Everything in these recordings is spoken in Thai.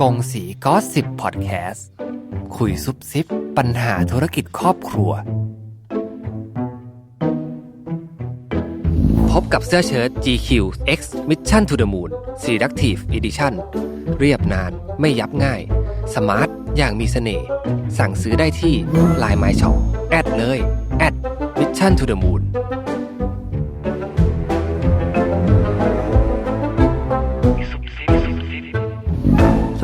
กงสีก็สิบพอดแคสต์ คุยซุบซิบ ปัญหาธุรกิจครอบครัว พบกับเสื้อเชิ้ต GQ X Mission to the Moon Selective Edition เรียบนานไม่ยับง่าย สมาร์ท อย่างมีเสน่ห์สั่งซื้อได้ที่ Line My Shop แอดเลยแอด Mission to the Moon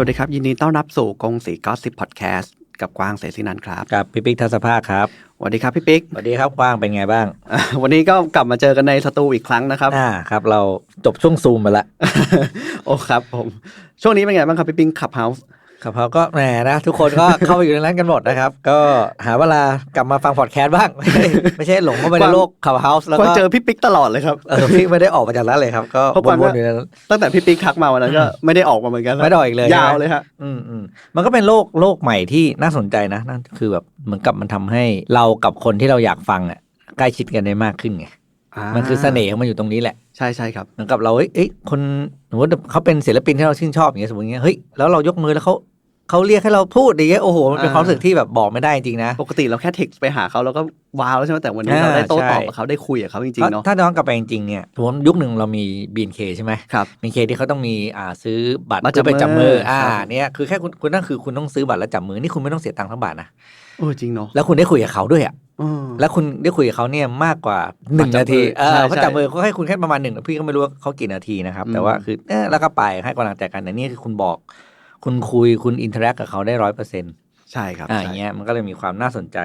สวัสดีครับ ยินดีต้อนรับสู่กงสีก็สิบพอดแคสต์กับกวางเสศินันท์ครับกับพี่ปิ๊กทัศภาคครับสวัสดีครับพี่ปิ๊กสวัสดีครับกว้างเป็นไงบ้างอะวันนี้ก็กลับมาเจอกันในสตูอีกครั้งนะครับอ่าครับ เราจบช่วงซูมไปละโอ้ครับผมช่วงนี้เป็นไงบ้างครับพี่ปิ๊กขับเฮาส์ ครับเขาก็แหมนะทุกคนก็เข้าไปอยู่ในนั้นกันหมดนะครับ ก็หาเวลากลับมาฟังพอดแคสต์บ้าง ไม่ใช่ไม่ใช่หลงเข้าไปในโลกขับเฮาส์แล้วก็ก็เจอพี่ปิ๊กตลอดเลยครับเออพี่ไม่ได้ออกมาจากนั้นเลยครับ ก็เพราะกวางวก็นๆอยู่ในนั้นตั้งแต่พี่ปิ๊กทักมาวันนั้นก็ไม่ได้ออกมาเหมือนกันไม่ได้ออกอีกเลยยาวใช่ไหมเลยฮะอืมอืมมันก็เป็นโลกโลกใหม่ที่น่าสนใจนะนั่นคือแบบเหมือนกับมันทำให้เรากับคนที่เราอยากฟังอะใกล้ชิดกันได้มากขึ้นไงมันคือเสน่ห์ของมันอยู่ตรงนี้แหละใช่ใช่ครับเหมือนกับเราเอ้ยเอ้ยคนสมมติเขาเป็นศิลปินที่เราชื่นชอบอย่างเงี้ยสมมติอย่างเงี้ยเฮ้ยแล้วเรายกมือแล้วเขา เขาเรียกให้เราพูดอย่างเงี้ยโอ้โหมันเป็นอ่าความรู้สึกที่แบบบอกไม่ได้จริงๆนะปกติเราแค่เท็กซ์ไปหาเขาแล้วก็ว้าวแล้วใช่ไหมแต่วันนี้อ่าเราได้โต้ตอบใช่กับเขาได้คุยกับเขาจริงถ้าๆเนาะถ้าย้อนกลับไปจริงๆเนี่ยสมมติยุคหนึ่งเรามี BNK ใช่ไหมครับ BNK ที่เขาต้องมีอ่าซื้อบัตรบัตรเพื่อไปจัจับบมืมือออ่าครับเนี่ยคือแค่คุณคุณนั่นคือคุณต้องซื้อบัตรแล้วจับมือนี่คุณไม่ต้องเสียตังค์ทั้งบาทนะเออจริงเนาะแล้วคุณได้คุยกับเขาด้วยอะเออแล้วคุณได้คุยกับเขาเนี่ยมากกว่าหนึ่งจับนาทีมือเอใช่อเขาใช่จับมือเขาให้คุณแค่ประมาณหนึ่งพี่ก็ไม่รู้ว่าเขากี่นาทีนะครับอืมแต่ว่าคือเออแล้วก็ไปให้กำลังใจกันแต่นี่คือคุณบอก คุณคุยคุณอินเทอร์แอคกับเขาได้ร้อยเปอร์เซ็นต์ใช่ครับอ่าใช่อย่างเงี้ยมันก็เลยมีความน่าสนใจ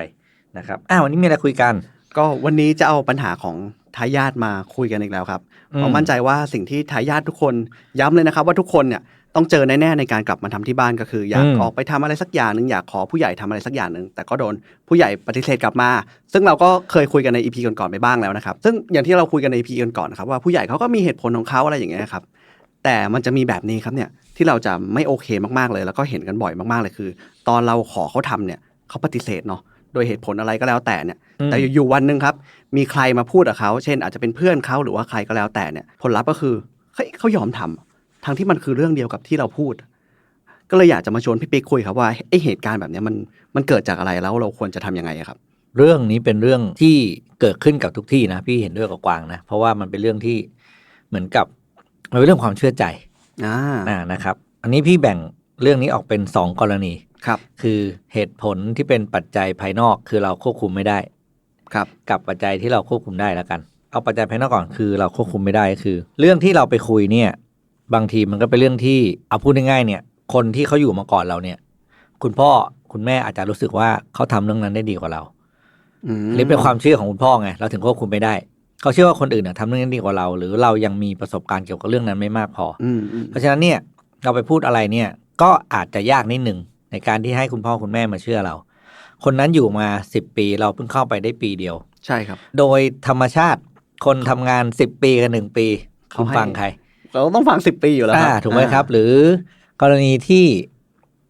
นะครับอ่าวันนี้มีอะไรคุยกัน ก็วันนี้จะเอาปัญหาของทายาทมาคุยกันอีกแล้วครับอืมเพราะมั่นใจว่าสิ่งที่ทายาททุกคนย้ำเลยนะครับ ว่าทุกคนเนี่ยต้องเจอแน่ๆในการกลับมาทำที่บ้านก็คือ อยากออกไปทำอะไรสักอย่างหนึ่งอยากขอผู้ใหญ่ทำอะไรสักอย่างหนึ่งแต่ก็โดนผู้ใหญ่ปฏิเสธกลับมา ซึ่งเราก็เคยคุยกันในอีพีก่อนๆไปบ้างแล้วนะครับ ซึ่งอย่างที่เราคุยกันในอีพีก่อนๆนะครับว่าผู้ใหญ่เขาก็มีเหตุผลของเขาอะไรอย่างเงี้ยครับแต่มันจะมีแบบนี้ครับเนี่ย ที่เราจะไม่โอเคมากๆเลย แล้วก็เห็นกันบ่อยมากๆเลยคือ ตอนเราขอเขาทำเนี่ยเขาปฏิเสธเนาะโดยเหตุผลอะไรก็แล้วแต่เนี่ยอืมแต่อยู่ๆวันหนึ่งครับ มีใครมาพูดกับเขา เช่น อาจจะเป็นเพื่อนเขาหรือว่าใครก็แล้วแต่เนี่ย ผลลัพธ์ก็คือเฮ้ยเขายอมทำทั้งที่มันคือเรื่องเดียวกับที่เราพูด ก็เลยอยากจะมาชวนพี่ปิ๊กคุยครับว่าไอเหตุการณ์แบบเนี้ยมันมันเกิดจากอะไรแล้วเราควรจะทำยังไงอะครับ เรื่องนี้เป็นเรื่องที่เกิดขึ้นกับทุกที่นะพี่เห็นด้วยกับกวางนะเพราะว่ามันเป็นเรื่องที่เหมือนกับมันเป็นเรื่องความเชื่อใจ อ่าอ่านะครับ อันนี้พี่แบ่งเรื่องนี้ออกเป็นสองกรณีครับ คือเหตุผลที่เป็นปัจจัยภายนอกคือเราควบคุมไม่ได้ ครับ กับปัจจัยที่เราควบคุมได้แล้วกัน เอาปัจจัยภายนอกก่อนคือเราควบคุมไม่ได้ก็คือ เรื่องที่เราไปคุยเนี่ย บางทีมันก็เป็นเรื่องที่เอาพูดง่ายๆเนี่ย คนที่เขาอยู่มาก่อนเราเนี่ย คุณพ่อคุณแม่อาจจะรู้สึกว่าเขาทำเรื่องนั้นได้ดีกว่าเราอืมหรือเป็นความเชื่อของคุณพ่อไงเราถึงควบคุมไม่ได้ เขาเชื่อว่าคนอื่นน่ะทำเรื่องนั้นดีกว่าเรา หรือเรายังมีประสบการณ์เกี่ยวกับเรื่องนั้นไม่มากพออืมอืมเพราะฉะนั้นเนี่ยเราไปพูดอะไรเนี่ยก็อาจจะยากนิดหนึ่งในการที่ให้คุณพ่อคุณแม่มาเชื่อเรา คนนั้นอยู่มาสิบปีเราเพิ่งเข้าไปได้ปีเดียว ใช่ครับ โดยธรรมชาติคนทำงานสิบปีกับหนึ่งปีเขาคุณให้ฟังใคร เราต้องฟังสิบปีอยู่แล้วคอ่ารับถูกไหมครับ หรือกรณีที่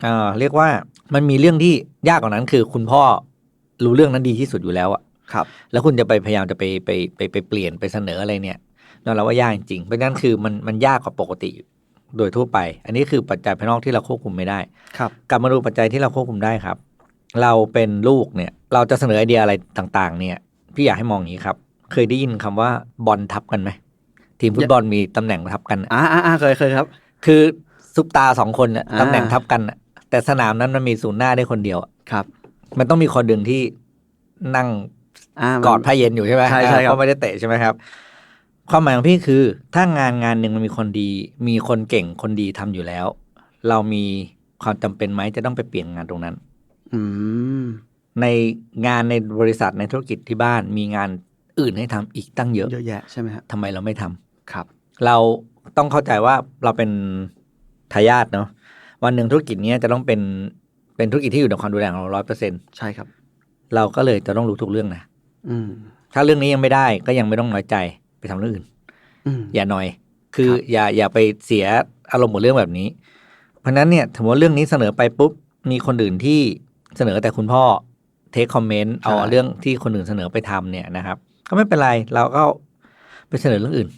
อ่าเรียกว่ามันมีเรื่องที่ยากกว่านั้นคือคุณพ่อรู้เรื่องนั้นดีที่สุดอยู่แล้วอะ ครับ แล้วคุณจะไปพยายามจะไปไปไปไปเปลี่ยนไปเสนออะไรเนี่ยนั่นเราว่ายากจริงๆเพราะฉะนั้นคือมันมันยากกว่าปกติโดยทั่วไป อันนี้คือปัจจัยภายนอกที่เราควบคุมไม่ได้ครับกลับมาดูปัจจัยที่เราควบคุมได้ครับ เราเป็นลูกเนี่ย เราจะเสนอไอเดียอะไรต่าง ๆ เนี่ย พี่อยากให้มองอย่างนี้ครับ เคยได้ยินคำว่าบอลทับกันไหมทีมฟุตบอลมีตำแหน่งทับกันอ่าอ่าอ่าเคยเคยครับ คือซุปตาสองคนน่ะอ่าตำแหน่งทับกันน่ะแต่สนามนั้นมันมีศูนย์หน้าได้คนเดียวอะครับ มันต้องมีคนหนึ่งที่นั่งอ่ามัน กอดผ้าเย็นอยู่ใช่ไหมใช่ใช่ครับเพราะไม่ได้เตะใช่ไหมครับ ความหมายของพี่คือ ถ้างานงานหนึ่งมันมีคนดี มีคนเก่งคนดีทำอยู่แล้ว เรามีความจำเป็นไหมจะต้องไปเปลี่ยนงานตรงนั้น อืมในงานในบริษัทในธุรกิจที่บ้านมีงานอื่นให้ทำอีกตั้งเยอะเยอะแยะใช่ไหมฮะทำไมเราไม่ทำครับ เราต้องเข้าใจว่าเราเป็นทายาทเนาะวันหนึ่งธุรกิจเนี้ยจะต้องเป็นเป็นธุรกิจที่อยู่ในความดูแลของเราร้อยเปอร์เซ็นใช่ครับ เราก็เลยจะต้องรู้ทุกเรื่องนะ อืมถ้าเรื่องนี้ยังไม่ได้ก็ยังไม่ต้องน้อยใจไปทำเรื่องอื่นอืมอย่าหน่อย คือครับอย่าอย่าไปเสียอารมณ์กับเรื่องแบบนี้ เพราะฉะนั้นเนี่ยถือว่าเรื่องนี้เสนอไปปุ๊บมีคนอื่นที่เสนอแต่คุณพ่อเทคคอมเมนต์เอาเรื่องที่คนอื่นเสนอไปทำเนี่ยนะครับ ก็ไม่เป็นไรเราก็ไปเสนอเรื่องอื่น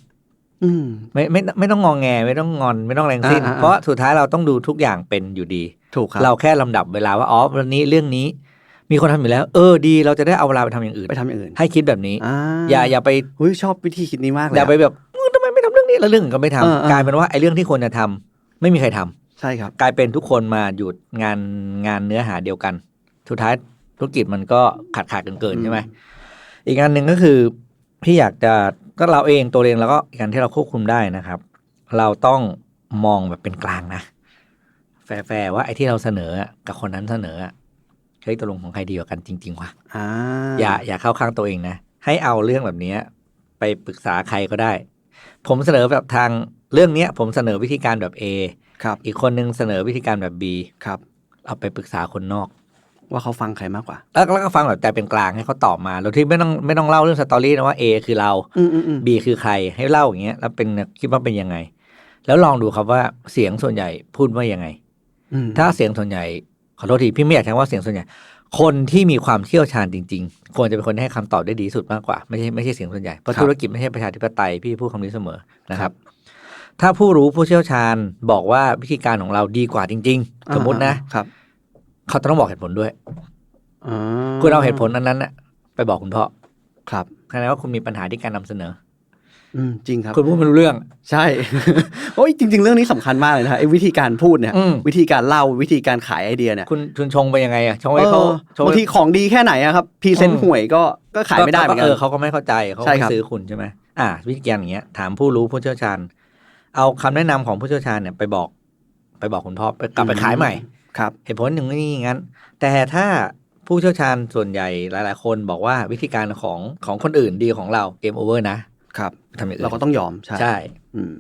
อืมไม่ไม่ไม่ต้องงองแงไม่ต้องงอนไม่ต้องแรงสิ้นอ่าอ่าเพราะสุดท้ายเราต้องดูทุกอย่างเป็นอยู่ดี ถูกครับเราแค่ลำดับเวลาว่าอ๋อวันนี้เรื่องนี้ มีคนทำอยู่แล้ว เออดีเราจะได้เอาเวลาไปทำอย่างอื่น ไปทำอย่างอื่นให้คิดแบบนี้ อ่าอย่าอย่าไปหุ้ยชอบวิธีคิดนี้มากเลยอย่าไปอะแบบอื้อทำไมไม่ทำเรื่องนี้แล้วเรื่องอื่นก็ไม่ทำเออเออกลายเป็นว่าไอ้เรื่องที่ควรจะทำไม่มีใครทำใช่ครับ กลายเป็นทุกคนมาอยู่งานงานเนื้อหาเดียวกัน สุดท้ายธุรกิจมันก็ขาดขาดเกินเกินๆใช่ไหมอีกอันหนึ่งก็คือพี่อยากจะก็เราเองตัวเองแล้วก็อีกอันที่เราควบคุมได้นะครับ เราต้องมองแบบเป็นกลางนะ แฟร์ๆว่าไอ้ที่เราเสนออะกับคนนั้นเสนออะ เฮ้ยตกลงของใครดีกว่ากันจริง ๆวะอ่าอย่าอย่าเข้าข้างตัวเองนะ ให้เอาเรื่องแบบเนี้ยไปปรึกษาใครก็ได้ ผมเสนอแบบทางเรื่องเนี้ย ผมเสนอวิธีการแบบ A ครับ อีกคนนึงเสนอวิธีการแบบ B ครับ เอาไปปรึกษาคนนอก ว่าเขาฟังใครมากกว่า แล้วแล้วก็ฟังแบบใจเป็นกลางให้เขาตอบมาโดยที่ไม่ต้องไม่ต้องเล่าเรื่องสตอรี่นะว่า A คือเราอืมอืมอืม B คือใครให้เล่าอย่างเงี้ยแล้วเป็นคิดว่าเป็นยังไง แล้วลองดูครับว่าเสียงส่วนใหญ่พูดว่ายังไงอืมถ้าเสียงส่วนใหญ่ ขอโทษทีพี่ไม่อยากใช้ว่าเสียงส่วนใหญ่คนที่มีความเชี่ยวชาญจริง ๆ ควรจะเป็นคนที่ให้คำตอบได้ดีที่สุดมากกว่า ไม่ใช่ไม่ใช่เสียงส่วนใหญ่เพราะธุรกิจไม่ใช่ประชาธิปไตยพี่พูดคำนี้เสมอนะครับ ถ้าผู้รู้ผู้เชี่ยวชาญบอกว่าวิธีการของเราดีกว่าจริง ๆ สมมตินะครับ เขาต้องบอกเหตุผลด้วยอ่าคุณเอาเหตุผลนั้นนั้นน่ะไปบอกคุณพ่อครับแสดงว่าคุณมีปัญหาที่การนำเสนอ อืมจริงครับคุณพูดไม่รู้เรื่อง ใช่ โอ้ยจริง ๆ เรื่องนี้สำคัญมากเลยนะฮะไอ้วิธีการพูดเนี่ยอืมวิธีการเล่าวิธีการขายไอเดียเนี่ย คุณคุณชงไปยังไงอะชงไปเขาเออชงบางไปทีของดีแค่ไหนอะครับพรีเซนต์ห่วยก็ก็ขายไม่ได้เหมือนกัเอนอเขาก็ไม่เข้าใจเขาใช่ไม่ครับซื้อคุณใช่ไหมอ่า วิธีการอย่างเงี้ย ถามผู้รู้ผู้เชี่ยวชาญ เอาคำแนะนำของผู้เชี่ยวชาญเนี่ยไปบอก ไปบอกคุณพ่อไปกลับไปขายใหม่ ครับ เหตุผลหนึ่งนี่งั้น แต่ถ้าผู้เชี่ยวชาญส่วนใหญ่หลาย ๆ คนบอกว่าวิธีการของของคนอื่นดีของเราเกมโอเวอร์นะ ครับทำอย่างอื่นเราก็ต้องยอมใช่ใช่อืม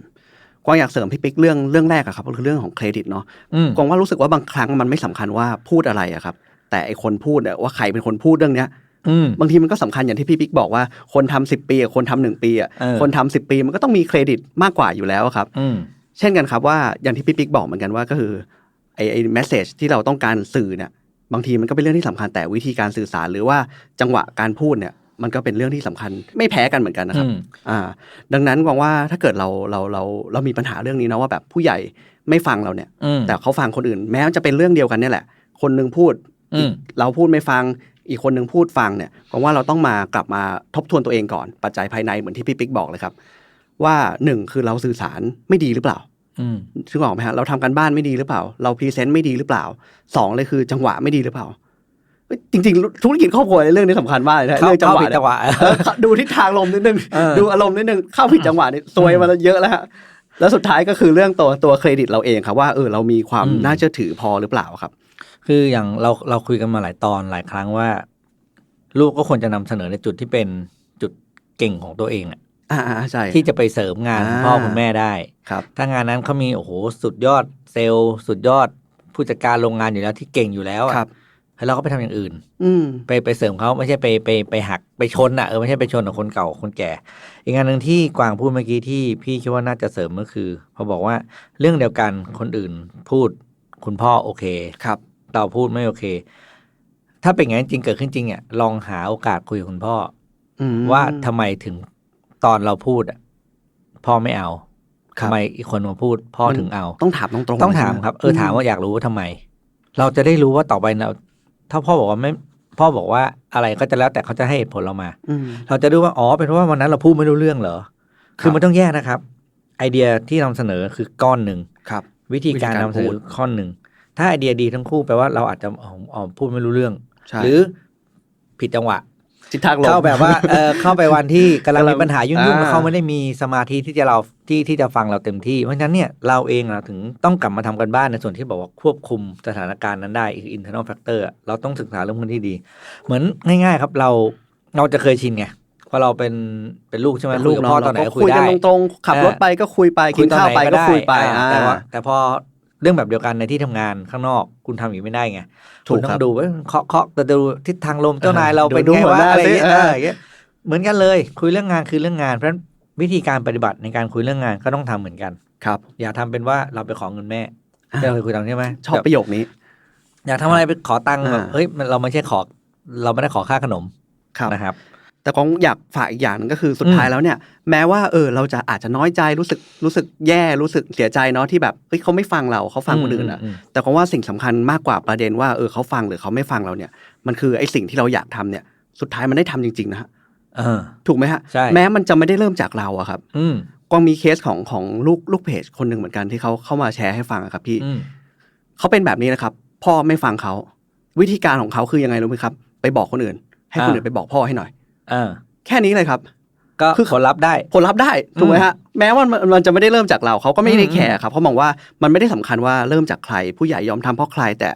กวางอยากเสริมพี่ปิ๊กเรื่องเรื่องแรกอะครับก็คือเรื่องของเครดิตเนาะอืมกวางว่ารู้สึกว่าบางครั้งมันไม่สำคัญว่าพูดอะไรอะครับ แต่ไอคนพูดอะว่าใครเป็นคนพูดเรื่องเนี้ยอืมบางทีมันก็สำคัญอย่างที่พี่ปิ๊กบอกว่าคนทำสิบปีกับคนทำหนึ่งปีอะเออคนทำสิบปีมันก็ต้องมีเครดิตมากกว่าอยู่แล้วอะครับอืมเช่นกันครับว่าอย่างที่พี่ปิ๊กบอกเหมือนกันว่าก็คือไอไอเมสเซจที่เราต้องการสื่อเนี่ยบางทีมันก็เป็นเรื่องที่สำคัญแต่วิธีการสื่อสารหรือว่าจังหวะการพูดเนี่ย มันก็เป็นเรื่องที่สำคัญไม่แพ้กันเหมือนกันนะครับอืมอ่าดังนั้นกวางว่าถ้าเกิดเราเราเราเรามีปัญหาเรื่องนี้นะว่าแบบผู้ใหญ่ไม่ฟังเราเนี่ยอืมแต่เขาฟังคนอื่น แม้มันจะเป็นเรื่องเดียวกันเนี่ยแหละ คนหนึ่งพูดอืมเราพูดไม่ฟังอีกคนหนึ่งพูดฟังเนี่ยผมว่าเราต้องมากลับมาทบทวนตัวเองก่อนปัจจัยภายในเหมือนที่พี่ปิ๊กบอกเลยครับ ว่าหนึ่งคือเราสื่อสารไม่ดีหรือเปล่าอืมซึ่งออกไหมฮะเราทำกันบ้านไม่ดีหรือเปล่า เราพรีเซนต์ไม่ดีหรือเปล่าสองเลยคือจังหวะไม่ดีหรือเปล่าเฮ้ย จริงๆธุรกิจครอบครัวเรื่องนี้สำคัญมากเลยนะเข้าเรื่องจังเข้าหวะผิดเนี่ยจังหวะเออดูทิศทางลมนิดนึงเออดูอารมณ์นิดนึงเข้าผิดจังหวะนี่ซวยมาแล้วเยอะแล้วฮะแล้วสุดท้ายก็คือเรื่องตัวตัวเครดิตเราเองครับว่าเออเรามีความอืมน่าเชื่อถือพอหรือเปล่าครับ คืออย่างเราเราคุยกันมาหลายตอนหลายครั้งว่า ลูกก็ควรจะนำเสนอในจุดที่เป็นจุดเก่งของตัวเองอะอ่าอ่าใช่ที่จะไปเสริมงานอ่าพ่อคุณแม่ได้ครับ ถ้างานนั้นเขามีโอ้โหสุดยอดเซลล์ สุดยอดผู้จัดการโรงงานอยู่แล้วที่เก่งอยู่แล้วอะครับ ให้เราก็ไปทำอย่างอื่น อืมไปไปเสริมเขาไม่ใช่ไปไปไปหักไปชนอะเออไม่ใช่ไปชนกับคนเก่าคนแก่ อีกงานหนึ่งที่กวางพูดเมื่อกี้ที่พี่คิดว่าน่าจะเสริมก็คือพอบอกว่าเรื่องเดียวกันคนอื่นพูดคุณพ่อโอเคครับเราพูดไม่โอเค ถ้าเป็นอย่างนั้นจริงเกิดขึ้นจริงอะลองหาโอกาสคุยกับคุณพ่ออืมว่าทำไมถึงตอนเราพูดอะพ่อไม่เอาครับทำไมอีกคนมาพูดพ่อถึงเอา ต้องถามตรงๆต้องถามใช่ไหครับ เออถามว่าอยากรู้ว่าทำไม เราจะได้รู้ว่าต่อไปเรา ถ้าพ่อบอกว่าไม่พ่อบอกว่าอะไรก็จะแล้วแต่เขาจะให้เหตุผลเรามา อืม เราจะดูว่า อ๋อ เป็นเพราะว่าวันนั้นเราพูดไม่รู้เรื่องเหรอครับคือมันต้องแยกนะครับ ไอเดียที่นำเสนอคือก้อนหนึ่ง ครับ วิธีการวิธีการนำเสนพูอดข้อหนึ่ง ถ้าไอเดียดีทั้งคู่แปลว่าเราอาจจะอ๋ออ๋อพูดไม่รู้เรื่อง ใช่หรือผิดจังหวะ ทิศทางลมเข้าแบบว่าเออเข้าไปวันที่กำลังกำลังมีปัญหายุ่งๆอ่าแล้วเขาไม่ได้มีสมาธิที่จะเราที่ที่จะฟังเราเต็มที่ เพราะฉะนั้นเนี่ยเราเองเราถึงต้องกลับมาทำกันบ้านในส่วนที่บอกว่าควบคุมสถานการณ์นั้นได้คือ internal factor อะเราต้องศึกษาเรื่องพื้นที่ดี เหมือนง่ายๆครับเราเราจะเคยชินไงพอเราเป็นเป็นลูกใช่ไหมเป็นลูกคุยบเนาะพ่อตอนไหนเราก็ก็คุคุยยกันได้ตรงๆขับรถไปก็คุยไปกินข้าวไปก็คุยไปอ่าอ่าแต่ว่าแต่พอ เรื่องแบบเดียวกันในที่ทำงานข้างนอกคุณทำอย่างนี้ไม่ได้ไงถูกคุณต้อครังบดูว่าเคาะเคาะแต่ดูทิศทางลมเจ้านายเราดูเป็นดูไงหัววะหน้าอะไรอย่างเงี้ยสิเอเออออย่างเงี้ยเหมือนกันเลย คุยเรื่องงานคือเรื่องงานเพราะฉะนั้นวิธีการปฏิบัติในการคุยเรื่องงานก็ต้องทำเหมือนกันครับ อย่าทำเป็นว่าเราไปขอเงินแม่อ่าเราเคยคุยกันใช่ไหมชอบแบบประโยคนี้ อยากทำอะไรไปขอตังค์แบบอ่าเฮ้ยมันเราไม่ใช่ขอ เราไม่ได้ขอค่าขนมครับนะครับ แต่กองอยากฝากอีกอย่างหนึงก็คือสุดอืมท้ายแล้วเนี่ย แม้ว่าเออเราจะอาจจะน้อยใจรู้สึกรู้สึกแย่รู้สึกเสียใจเนาะที่แบบเฮ้ยเขาไม่ฟังเราเขาฟังคนอื่นอะอืมแต่กองว่าสิ่งสำคัญมากกว่าประเด็นว่าเออเขาฟังหรือเขาไม่ฟังเราเนี่ย มันคือไอ้สิ่งที่เราอยากทำเนี่ย สุดท้ายมันได้ทำจริงๆนะฮะเออถูกไหมฮะใช่แม้มันจะไม่ได้เริ่มจากเราอะครับอืมกวางมีเคสของของลูกลูกเพจคนหนึ่งเหมือนกันที่เขาเข้ามาแชร์ให้ฟังอะครับพี่อืมเขาเป็นแบบนี้นะครับ พ่อไม่ฟังเขาวิธีการของเขาคือยังไงรู้ไหมครับ ไปบอกคนอื่น ให้คนอื่นไปบอกพ่อให้หน่อย เออ แค่นี้เลยครับ ก็คือผลลัพธ์ได้ ผลลัพธ์ได้ถูกไหมฮะแม้ว่ามันมันจะไม่ได้เริ่มจากเราเขาก็ไม่ได้อืมแคร์ครับเขามองว่ามันไม่ได้สำคัญว่าเริ่มจากใคร ผู้ใหญ่ยอมทำเพราะใคร แต่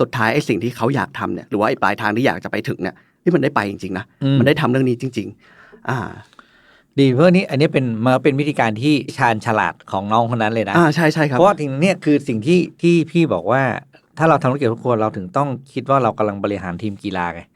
สุดท้ายไอ้สิ่งที่เขาอยากทำเนี่ยหรือว่าไอ้ปลายทางที่อยากจะไปถึงเนี่ยที่มันได้ไปจริงๆนะอืมมันได้ทำเรื่องนี้จริง ๆ อ่าดีเพราะนี้อันนี้เป็นมาเป็นวิธีการที่ชาญฉลาดของน้องคนนั้นเลยนะอ่าใช่ใช่ครับเพราะว่าถึงเนี่ยคือสิ่งที่ที่พี่บอกว่า ถ้าเราทำธุรกิจครอบครัวเราถึงต้องคิดว่าเรากำลังบริหารทีมกีฬาไงอืม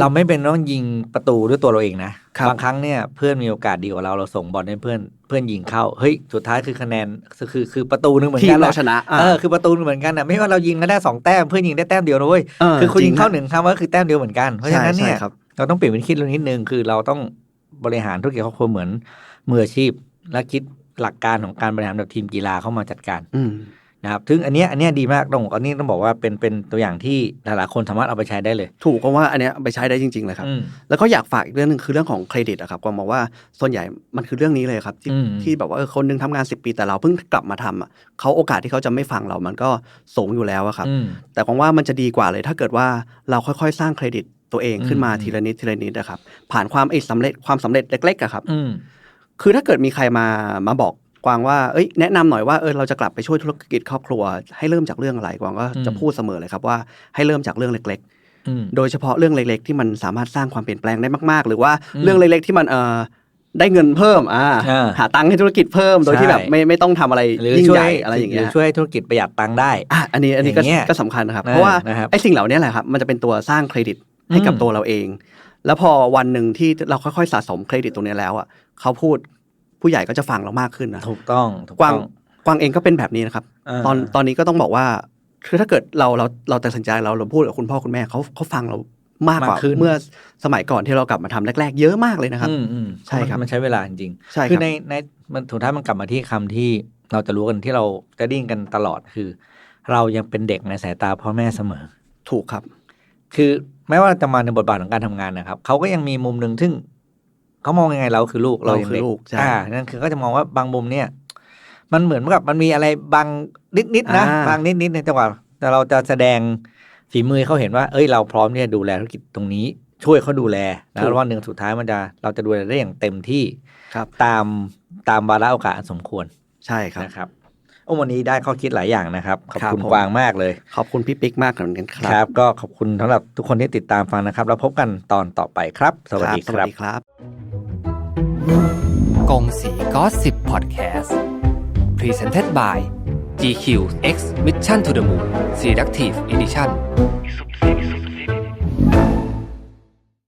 เราไม่เป็นต้องยิงประตูด้วยตัวเราเองนะครับบางครั้งเนี่ยเพื่อนมีโอกาสดีกว่าเราเราส่งบอลให้เพื่อนเพื่อนยิงเข้าเฮ้ยสุดท้ายคือคะแนนคือคือคือประตูนึงเหมือนทีกัมนเรานะชนะอ่าเออคือประตูนึงเหมือนกันนะไม่ว่าเรายิงกันได้สองแต้มเพื่อนยิงได้แต้มเดียวนะเว้ยเออคือคุณจริยิงงเข้าฮะหนึ่งคำว่าคือแต้มเดียวเหมือนกันเพราะฉะนั้นเนี่ยใช่ครับเราต้องเปลี่ยนวิธีคิดเรื่องนิดนึงคือเราต้องบริหารธุรกิจครอบครัวเหมือนมืออาชีพและคิดหลักการของการบริหารแบบทีมกีฬาเข้ามาจัดการอืม นะครับซึ่งอันเนี้ยอันเนี้ยดีมากต้องอันนี้ต้องบอกว่าเป็นเป็นตัวอย่างที่หลายๆคนสามารถเอาไปใช้ได้เลย ถูกก็ว่าอันเนี้ยไปใช้ได้จริงๆเลยครับ อืม แล้วก็อยากฝากอีกเรื่องหนึ่งคือเรื่องของเครดิตอะครับกวางมองว่าส่วนใหญ่มันคือเรื่องนี้เลยครับ ที่อืม ที่แบบว่าเออคนหนึงทำงาน 10 ปีแต่เราเพิ่งกลับมาทำอะเขาโอกาสที่เขาจะไม่ฟังเรามันก็สูงอยู่แล้วอะครับ อืม แต่กวางว่ามันจะดีกว่าเลยถ้าเกิดว่าเราค่อยๆ สร้างเครดิตตัวเองขึ้นมาอืม ทีละนิดทีละนิดนะครับผ่านความไอ้สำเร็จความสำเร็จเล็กๆอะครับ อืม คือถ้าเกิดมีใครมามาบอก กวางว่าเอ้ยแนะนำหน่อยว่าเออเราจะกลับไปช่วยธุรกิจครอบครัว ให้เริ่มจากเรื่องอะไรกวางก็จะอืมพูดเสมอเลยครับว่าให้เริ่มจากเรื่องเล็กๆอืมโดยเฉพาะเรื่องเล็กๆ ที่มันสามารถสร้างความเปลี่ยนแปลงได้มาก ๆ หรือว่าอืมเรื่องเล็กๆ ที่มันเอ่อได้เงินเพิ่มอ่าอ่าหาตังค์ให้ธุรกิจเพิ่มโดยที่ใช่แบบไม่ไม่ต้องทำอะไรหรือยิ่งช่วใหยญ่อะไรอย่างเงี้หยช่วยให้ธุรกิจประหยัดตังค์ได้อะอันนี้อันนี้ก็อย่างเงี้ยก็สำคัญนะครับนะเพราะว่านะครับไอ้สิ่งเหล่านี้แหละครับมันจะเป็นตัวสร้างเครดิตให้กับอืมตัวเราเอง แล้วพอวันหนึ่งที่เราค่อยๆสะสมเครดิตตรงนี้แล้วอะเขาพูด ผู้ใหญ่ก็จะฟังเรามากขึ้นนะถูกต้องถูกกวางต้องกวางเองก็เป็นแบบนี้นะครับาตอนตอนนี้ก็ต้องบอกว่าคือถ้าเกิดเราเราเราตัดสินใจเราเราพูดกับคุณพ่อคุณแม่เขาเขาฟังเรามากกว่ามากขึ้นเมื่อสมัยก่อนที่เรากลับมาทำแรก ๆ เยอะมากเลยนะครับอืมอืมใช่ครับมันใช้เวลาจริงๆใช่คืคอรับในในมันสุดท้ายมันกลับมาที่คำที่เราจะรู้กันที่เราจะได้ยินกันตลอดคือ เรายังเป็นเด็กในสายตาพ่อแม่เสมอ ถูกครับ คือแม้ว่าจะมาในบทบาทของการทำงานนะครับเขาก็ยังมีมุมหนึ่งซึ่ง เขามองยังไงเราคือลูกเรายังคือด็ลูกใช่อ่านั่นคือก็จะมองว่าบางมุมเนี่ย มันเหมือนกับมันมีอะไรบางนิดนิดๆนะอ่าบางนิดนิดๆในจังหวะแต่เราจะแสดงฝีมือให้เขาเห็นว่า เอ้ยเราพร้อมที่จะดูแลธุรกิจตรงนี้ ช่วยเขาดูแลแล้ววันหนึ่งสุดท้ายมันจะเราจะดูแลได้อย่างเต็มที่ครับ ตามตามวาระโอกาสอันสมควรใช่ครับนะครับ โอ้วันนี้ได้ข้อคิดหลายอย่างนะครับ ขอบครับคุณผมกวางมากเลย ขอบคุณพี่ปิ๊กมากเหมือนกันคครัรับ ก็ขอบคุณสำหรับทุกคนที่ติดตามฟังนะครับ แล้วพบกันตอนต่อไปครับ สวัสดีสควัสรับดีครับกงสีก็สิบพอดแคสต์ Presented by GQ X Mission to the Moon Selective Edition